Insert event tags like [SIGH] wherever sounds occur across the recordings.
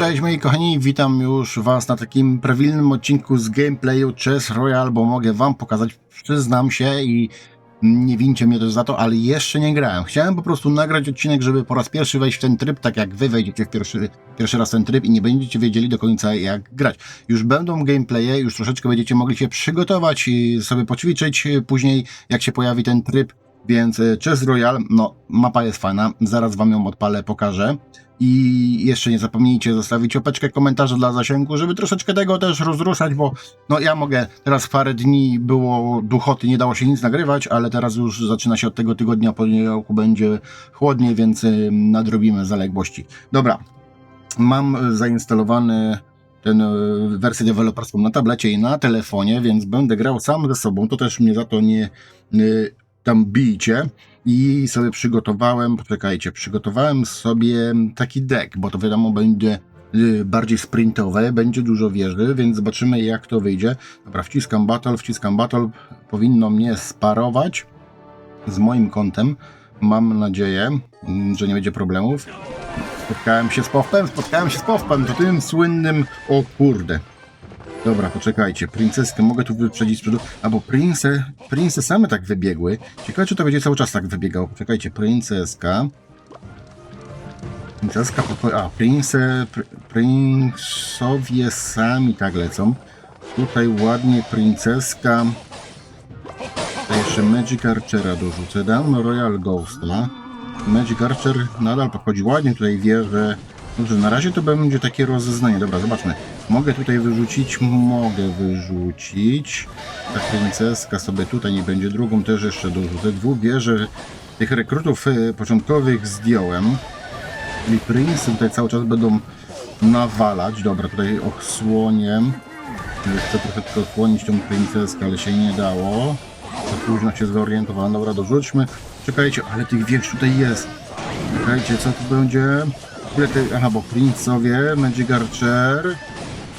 Cześć moi kochani, witam już was na takim prawilnym odcinku z gameplayu Chess Royale, bo mogę wam pokazać, przyznam się i nie wincie mnie też za to, ale jeszcze nie grałem. Chciałem po prostu nagrać odcinek, żeby po raz pierwszy wejść w ten tryb, tak jak wy wejdziecie w pierwszy, pierwszy raz w ten tryb i nie będziecie wiedzieli do końca jak grać. Już będą gameplaye, już troszeczkę będziecie mogli się przygotować i sobie poćwiczyć później, jak się pojawi ten tryb, więc Chess Royale, no mapa jest fajna, zaraz wam ją odpalę, pokażę. I jeszcze nie zapomnijcie zostawić opeczkę komentarza dla zasięgu, żeby troszeczkę tego też rozruszać, bo no ja mogę, teraz parę dni było duchoty, nie dało się nic nagrywać, ale teraz już zaczyna się od tego tygodnia, poniedziałku będzie chłodniej, więc y, nadrobimy zaległości. Dobra, mam zainstalowany ten y, wersję deweloperską na tablecie i na telefonie, więc będę grał sam ze sobą, to też mnie za to nie y, tam bijcie i sobie przygotowałem, poczekajcie, przygotowałem sobie taki deck, bo to wiadomo będzie y, bardziej sprintowe, będzie dużo wieży, więc zobaczymy jak to wyjdzie. Dobra, wciskam battle, wciskam battle, powinno mnie sparować z moim kontem. Mam nadzieję, mm, że nie będzie problemów. Spotkałem się z Powpem, spotkałem się z Powpem, to tym słynnym, o kurde. Dobra, poczekajcie, princeskę mogę tu wyprzedzić z przodu, albo prince, prince same tak wybiegły. Ciekawe, czy to będzie cały czas tak wybiegało. Poczekajcie, princeska. Princeska, poko- a, prince, pr princowie sami tak lecą. Tutaj ładnie princeska. To jeszcze Magic Archera dorzucę. Dam Royal Ghosta. Magic Archer nadal podchodzi ładnie. Tutaj wie, że... Dobrze, na razie to będzie takie rozeznanie. Dobra, zobaczmy. Mogę tutaj wyrzucić? Mogę wyrzucić. Ta princeska sobie tutaj nie będzie. Drugą też jeszcze dorzucę. Dwóch wieży tych rekrutów e, początkowych zdjąłem. Czyli Prince tutaj cały czas będą nawalać. Dobra, tutaj ochsłonię. Chcę trochę tylko ochłonić tą princeskę, ale się nie dało. Za późno się zorientowałem. Dobra, dorzućmy. Czekajcie, ale tych wież tutaj jest. Czekajcie, co tu będzie? Aha, bo princowie, Magic Archer.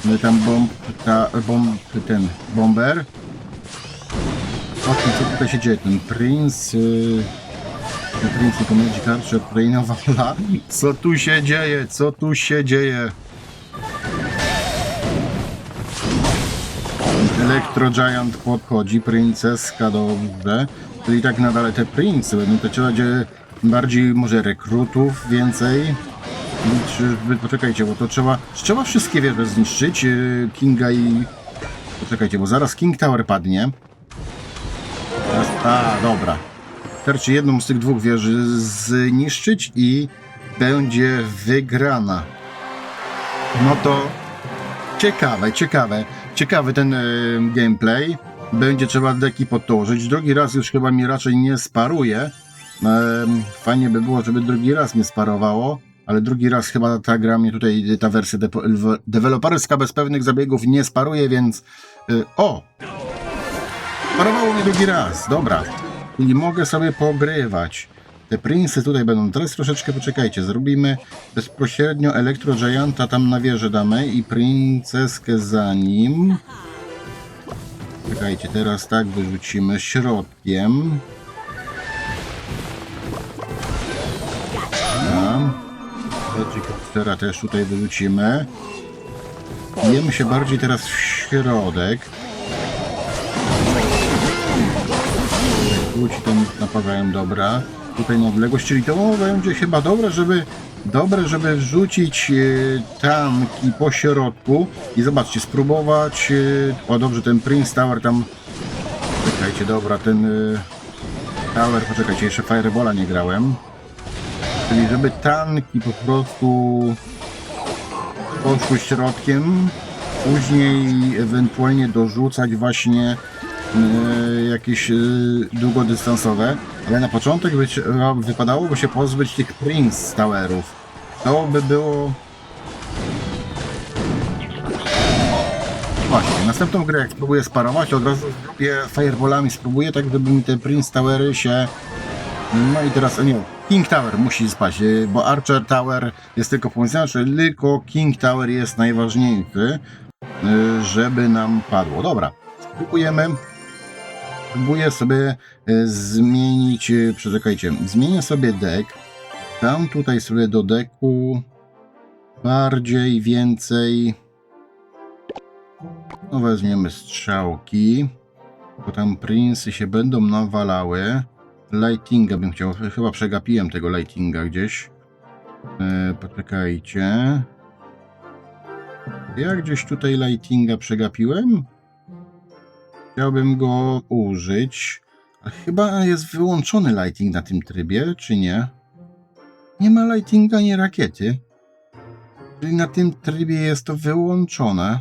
No tam bomb, ta, bomb, ten bomber. O co tutaj się dzieje? Ten princ... Yy... Ten princ tylko Magic Archer tutaj nawala. [LAUGHS] Co tu się dzieje? Co tu się dzieje? Electro Giant podchodzi, princeska dobrze. Czyli tak nadal te prince będą to trzeba będzie bardziej może rekrutów więcej. Czy, poczekajcie, bo to trzeba, trzeba wszystkie wieże zniszczyć, yy, Kinga i... Poczekajcie, bo zaraz King Tower padnie. Teraz, a, dobra. Wystarczy jedną z tych dwóch wieży zniszczyć i będzie wygrana. No to ciekawe, ciekawe. Ciekawy ten y, gameplay. Będzie trzeba deki podłożyć. Drugi raz już chyba mi raczej nie sparuje. Fajnie by było, żeby drugi raz nie sparowało. Ale drugi raz chyba ta gra mnie tutaj, ta wersja depo- deweloperska bez pewnych zabiegów nie sparuje, więc... Y, o! Parowało mnie drugi raz, dobra. Czyli mogę sobie pogrywać. Te Prince'y tutaj będą. Teraz troszeczkę poczekajcie. Zrobimy bezpośrednio Elektro Gianta tam na wieżę damy i princeskę za nim. Czekajcie, teraz tak wyrzucimy środkiem. Helikoptera też tutaj wyrzucimy. Jemy się bardziej teraz w środek. Ludzi tam napadają, dobra. Tutaj na odległość, czyli to będzie chyba dobre, żeby dobre, żeby wrzucić e, tanki po środku i zobaczcie, spróbować. E, o dobrze, ten Prince Tower tam. Czekajcie, dobra, ten e, Tower, poczekajcie, jeszcze Firebola nie grałem. Czyli żeby tanki po prostu poszły środkiem, później ewentualnie dorzucać właśnie e, jakieś e, długodystansowe, ale na początek być, e, wypadałoby się pozbyć tych Prince Towerów. To by było... Właśnie, następną grę jak spróbuję sparować, to od razu zrobię fireballami, spróbuję tak, żeby mi te Prince Towery się... No i teraz, nie, King Tower musi spać, y, bo Archer Tower jest tylko funkcjonalny, tylko King Tower jest najważniejszy, y, żeby nam padło. Dobra, spróbujemy. Próbuję sobie y, zmienić, przeczekajcie, zmienię sobie deck. Dam tutaj sobie do deku bardziej, więcej. No weźmiemy strzałki, bo tam prinsy się będą nawalały. Lightinga bym chciał, chyba przegapiłem tego lightinga gdzieś. E, poczekajcie. Ja gdzieś tutaj lightinga przegapiłem. Chciałbym go użyć. Chyba jest wyłączony lighting na tym trybie, czy nie? Nie ma lightinga ani rakiety. Czyli na tym trybie jest to wyłączone.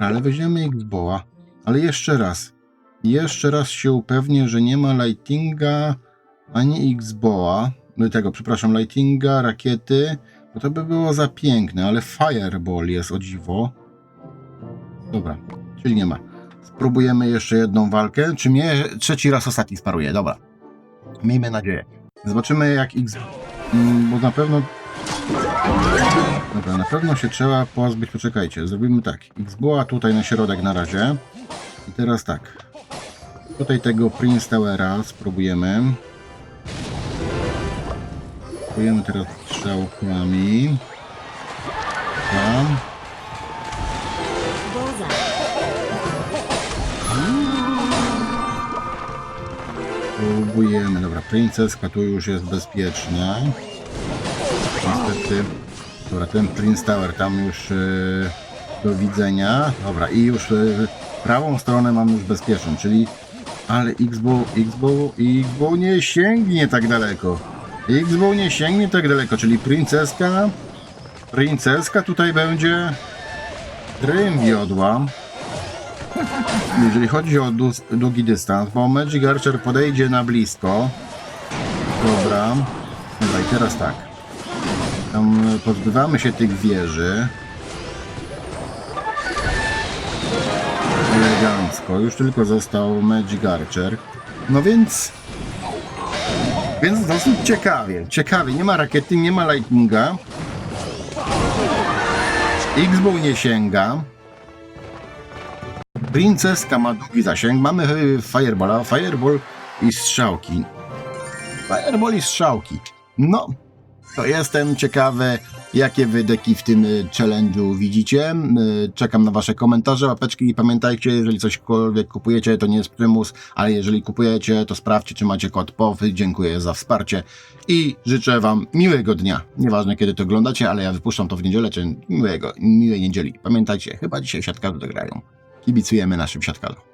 Ale weźmiemy Xboa. Ale jeszcze raz. Jeszcze raz się upewnię, że nie ma lightinga ani Xboa. No tego, przepraszam, lightinga, rakiety. Bo to by było za piękne, ale Fireball jest o dziwo. Dobra, czyli nie ma. Spróbujemy jeszcze jedną walkę. Czy mnie trzeci raz ostatni sparuje? Dobra. Miejmy nadzieję. Zobaczymy jak X... Mm, Bo na pewno... Dobra, na pewno się trzeba pozbyć... Poczekajcie, zrobimy tak. Xboa tutaj na środek na razie. I teraz tak. Tutaj tego Prince Towera spróbujemy. Spróbujemy teraz strzałkami. Tam. Próbujemy. Dobra, princeska tu już jest bezpieczna. Niestety. Dobra, ten Prince Tower tam już yy, do widzenia. Dobra, i już yy, prawą stronę mam już bezpieczną, czyli ale X-Bow, X-Bow, X-Bow nie sięgnie tak daleko. X-Bow nie sięgnie tak daleko, czyli princeska. Princeska tutaj będzie rym wiodła. Jeżeli chodzi o dłu- długi dystans, bo Magic Archer podejdzie na blisko. Dobra. Dobra, i teraz tak. Tam pozbywamy się tych wieży. Elegancko. Już tylko został Magic Archer. No więc... Więc dosyć ciekawie. Ciekawie. Nie ma rakiety, nie ma lightninga. X-Bow nie sięga. Princeska ma długi zasięg. Mamy y, Fireballa, Fireball i strzałki. Fireball i strzałki. No, to jestem ciekawy, jakie wy deki w tym y, challenge'u widzicie. Y, Czekam na wasze komentarze, łapeczki i pamiętajcie, jeżeli cośkolwiek kupujecie, to nie jest prymus, ale jeżeli kupujecie, to sprawdźcie, czy macie kod POW. Dziękuję za wsparcie i życzę wam miłego dnia. Nieważne, kiedy to oglądacie, ale ja wypuszczam to w niedzielę, czy miłego, miłej niedzieli. Pamiętajcie, chyba dzisiaj siatkarze dograją. Kibicujemy naszym siatkarzom.